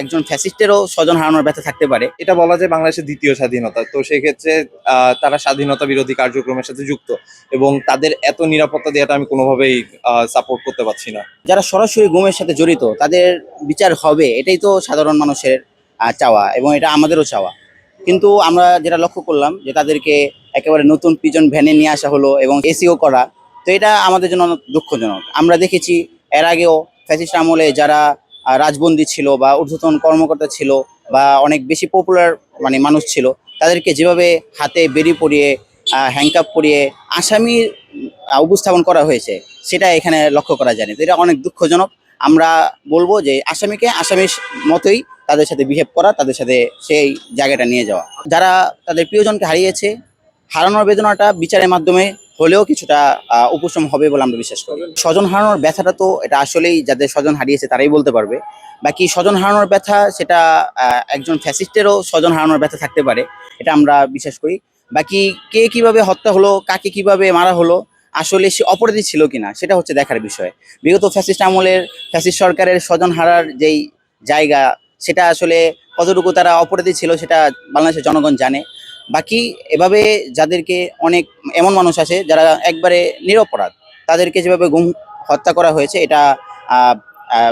একজন ফ্যাসিস্টেরও স্বজন হারানোর ব্যথা থাকতে পারে। এটা বলা যায় বাংলাদেশের দ্বিতীয় স্বাধীনতা। তো সেক্ষেত্রে তারা স্বাধীনতা বিরোধী কার্যক্রমের সাথে যুক্ত এবং তাদের এত নিরাপত্তা দেওয়াটা আমি কোনোভাবেই সাপোর্ট করতে পারছি না। যারা সরাসরি গুমের সাথে জড়িত তাদের বিচার হবে এটাই তো সাধারণ মানুষের চাওয়া এবং এটা আমাদেরও চাওয়া। কিন্তু আমরা যেটা লক্ষ্য করলাম যে তাদেরকে একেবারে নতুন পিজন ভ্যানে নিয়ে আসা হলো এবং এসিও করা তো এটা আমাদের জন্য দুঃখজনক। আমরা দেখেছি এর আগেও ফ্যাসিস্ট আমলে যারা রাজবন্দী ছিল বা ঊর্ধ্বতন কর্মকর্তা ছিল বা অনেক বেশি পপুলার মানে মানুষ ছিল, তাদেরকে যেভাবে হাতে বেরি পরিয়ে হ্যাংকাপ পরিয়ে আসামি উপস্থাপন করা হয়েছে, সেটা এখানে লক্ষ্য করা যায়নি। তো এটা অনেক দুঃখজনক। আমরা বলব যে আসামিকে আসামির মতোই তাদের সাথে বিহেভ করা, তাদের সাথে সেই জায়গাটা নিয়ে যাওয়া। যারা তাদের প্রিয়জনকে হারিয়েছে, হারানোর বেদনাটা বিচারের মাধ্যমে হলেও কিছুটা উপশম হবে বলে আমরা বিশ্বাস করি। স্বজন হারানোর ব্যথাটা তো এটা আসলেই যাদের স্বজন হারিয়েছে তারাই বলতে পারবে। বাকি স্বজন হারানোর ব্যথা সেটা একজন ফ্যাসিস্টেরও স্বজন হারানোর ব্যথা থাকতে পারে, এটা আমরা বিশ্বাস করি। বাকি কে কীভাবে হত্যা হলো, কাকে কীভাবে মারা হলো, আসলে সে অপরাধী ছিল কিনা, সেটা হচ্ছে দেখার বিষয়। বিগত ফ্যাসিস্ট আমলের, ফ্যাসিস্ট সরকারের স্বজন হারার যেই জায়গা, সেটা আসলে কতটুকু তারা অপরাধী ছিল সেটা বাংলাদেশের জনগণ জানে। বাকি এভাবে যাদেরকে অনেক, এমন মানুষ আছে যারা একবারে নিরপরাধ। তাদেরকে যেভাবে গুম, হত্যা করা হয়েছে, এটা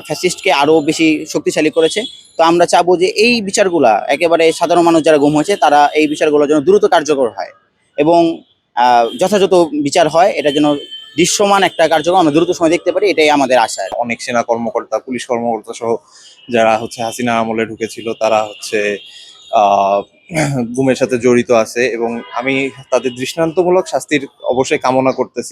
ফ্যাসিস্টকে আরও বেশি শক্তিশালী করেছে। তো আমরা চাবো যে এই বিচারগুলা, একেবারে সাধারণ মানুষ যারা গুম হয়েছে, তারা এই বিচারগুলো যেন দ্রুত কার্যকর হয় এবং যথাযথ বিচার হয়, এটা যেন দৃশ্যমান একটা কার্যক্রম আমরা দ্রুত সময় দেখতে পারি, এটাই আমাদের আশা। অনেক সেনা কর্মকর্তা, পুলিশ কর্মকর্তা সহ যারা হচ্ছে হাসিনা আমলে ঢুকেছিল, তারা হচ্ছে গুমের সাথে জড়িত আছে এবং আমি তাদের দৃষ্টান্তমূলক শাস্তির অবশ্যই কামনা করতেছি।